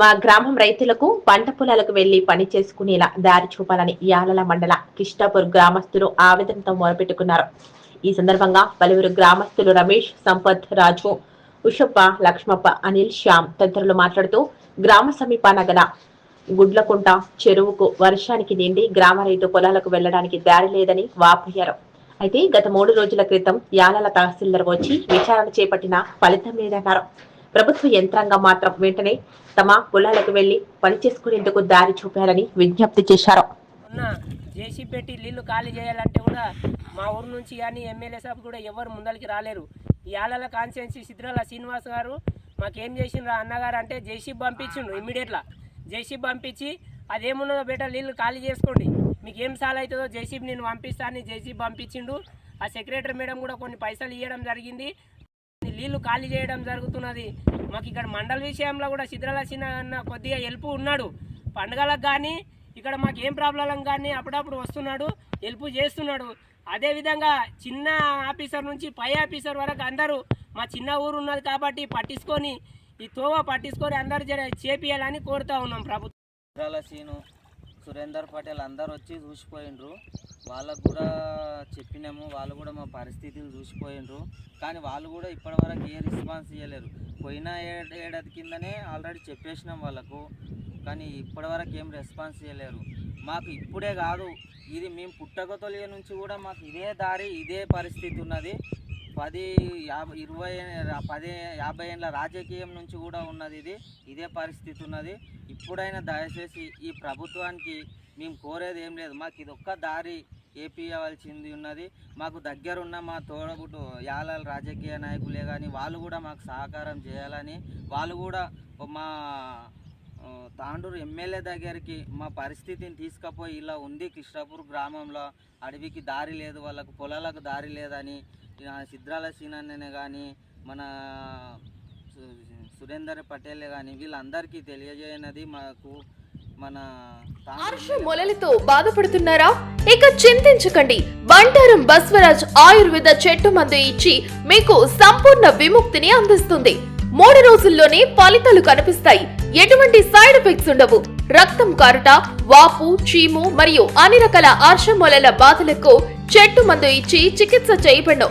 మా గ్రామం రైతులకు పంట పొలాలకు వెళ్ళి పని చేసుకునేలా దారి చూపాలని యాలల మండల కిష్టాపూర్ గ్రామస్తులు ఆవేదనతో మొరపెట్టుకున్నారు. ఈ సందర్భంగా పలువురు గ్రామస్తులు రమేష్ సంపత్ రాజు ఉషప్ప లక్ష్మప్ప అనిల్ శ్యామ్ తదితరులు మాట్లాడుతూ గ్రామ సమీపాన గల గుడ్లకుంట చెరువుకు వర్షానికి నిండి గ్రామ రైతు పొలాలకు వెళ్ళడానికి దారి లేదని వాపోయారు. అయితే గత మూడు రోజుల క్రితం యాలల తహసీల్దార్ వచ్చి విచారణ చేపట్టిన ఫలితం లేదన్నారు. ప్రభుత్వ యంత్రాంగం మాత్రం వెంటనే తమ పొలాలకు వెళ్ళి పని చేసుకునేందుకు దారి చూపారని విజ్ఞప్తి చేశారు. ఉన్న జేసీ పెట్టి నీళ్ళు ఖాళీ చేయాలంటే కూడా మా ఊరు నుంచి కానీ ఎమ్మెల్యే సాబ్ కూడా ఎవరు ముందరికి రాలేరు. ఈ ఆలల కాన్స్టిట్యున్సీ సిద్ధిరాల శ్రీనివాస్ గారు మాకేం చేసిండ్రు అన్నగారు అంటే జేసీ పంపించిండు ఇమ్మీడియట్లా జేసీ పంపించి అదేమున్నదో బేట నీళ్ళు ఖాళీ చేసుకోండి. మీకు ఏం సాల్ అవుతుందో జేసీబీ నేను పంపిస్తాను జేసీ పంపించిండు. ఆ సెక్రటరీ మేడం కూడా కొన్ని పైసలు ఇవ్వడం జరిగింది. నీళ్ళు ఖాళీ చేయడం జరుగుతున్నది. మాకు ఇక్కడ మండల విషయంలో కూడా సిద్రాల అన్న కొద్దిగా హెల్ప్ ఉన్నాడు. పండుగలకు కానీ ఇక్కడ మాకు ఏం ప్రాబ్లం కానీ అప్పుడప్పుడు వస్తున్నాడు హెల్ప్ చేస్తున్నాడు. అదేవిధంగా చిన్న ఆఫీసర్ నుంచి పై ఆఫీసర్ వరకు అందరూ మా చిన్న ఊరు ఉన్నది కాబట్టి పట్టించుకొని ఈ తోవ పట్టించుకొని అందరు చేపియాలని కోరుతా ఉన్నాం ప్రభుత్వం. సురేందర్ పటేల్ అందరు వచ్చి చూసిపోయిండ్రు. వాళ్ళకు కూడా చెప్పినాము వాళ్ళు కూడా మా పరిస్థితులు చూసిపోయిండ్రు కానీ వాళ్ళు కూడా ఇప్పటివరకు ఏ రెస్పాన్స్ ఇవ్వలేరు పోయిన ఏడ- ఏడాది కిందనే ఆల్రెడీ చెప్పేసినాం వాళ్ళకు కానీ ఇప్పటివరకు ఏం రెస్పాన్స్ ఇవ్వలేరు మాకు ఇప్పుడే కాదు ఇది మేము పుట్టగతొలియ నుంచి కూడా మాకు ఇదే దారి ఇదే పరిస్థితి ఉన్నది. పది యాభై ఇరవై పది యాభై ఏళ్ళ రాజకీయం నుంచి కూడా ఉన్నది ఇది ఇదే పరిస్థితి ఉన్నది. ఇప్పుడైనా దయచేసి ఈ ప్రభుత్వానికి మేము కోరేది ఏం లేదు. మాకు ఇది ఒక్క దారి ఏపీయవలసింది ఉన్నది. మాకు దగ్గరున్న మా తోడబుట్టు యాలాల రాజకీయ నాయకులే కానీ వాళ్ళు కూడా మాకు సహకారం చేయాలని వాళ్ళు కూడా మా తాండూరు ఎమ్మెల్యే దగ్గరికి మా పరిస్థితిని తీసుకుపోయి ఇలా ఉంది కృష్ణాపూర్ గ్రామంలో. అడవికి దారి లేదు వాళ్ళకు పొలాలకు దారి లేదని ఆ, సిద్రాల సీనన్ననే కానీ మన సురేందర్ పటేల్ కానీ వీళ్ళందరికీ తెలియజేయనది మాకు మన ఆర్ష మొలలతో బాధపడుతున్నారా? ఇక చింతించకండి. బంటారం బస్వరాజ్ ఆయుర్వేద చెట్టు మందు ఇచ్చి మీకు సంపూర్ణ విముక్తిని అందిస్తుంది. మూడు రోజుల్లోనే ఫలితాలు కనిపిస్తాయి. ఎటువంటి సైడ్ ఎఫెక్ట్స్ ఉండవు. రక్తం కారుట వాపు చీము మరియు అన్ని రకాల ఆర్ష మొలల బాధలకు చెట్టు మందు ఇచ్చి చికిత్స చేయబడను.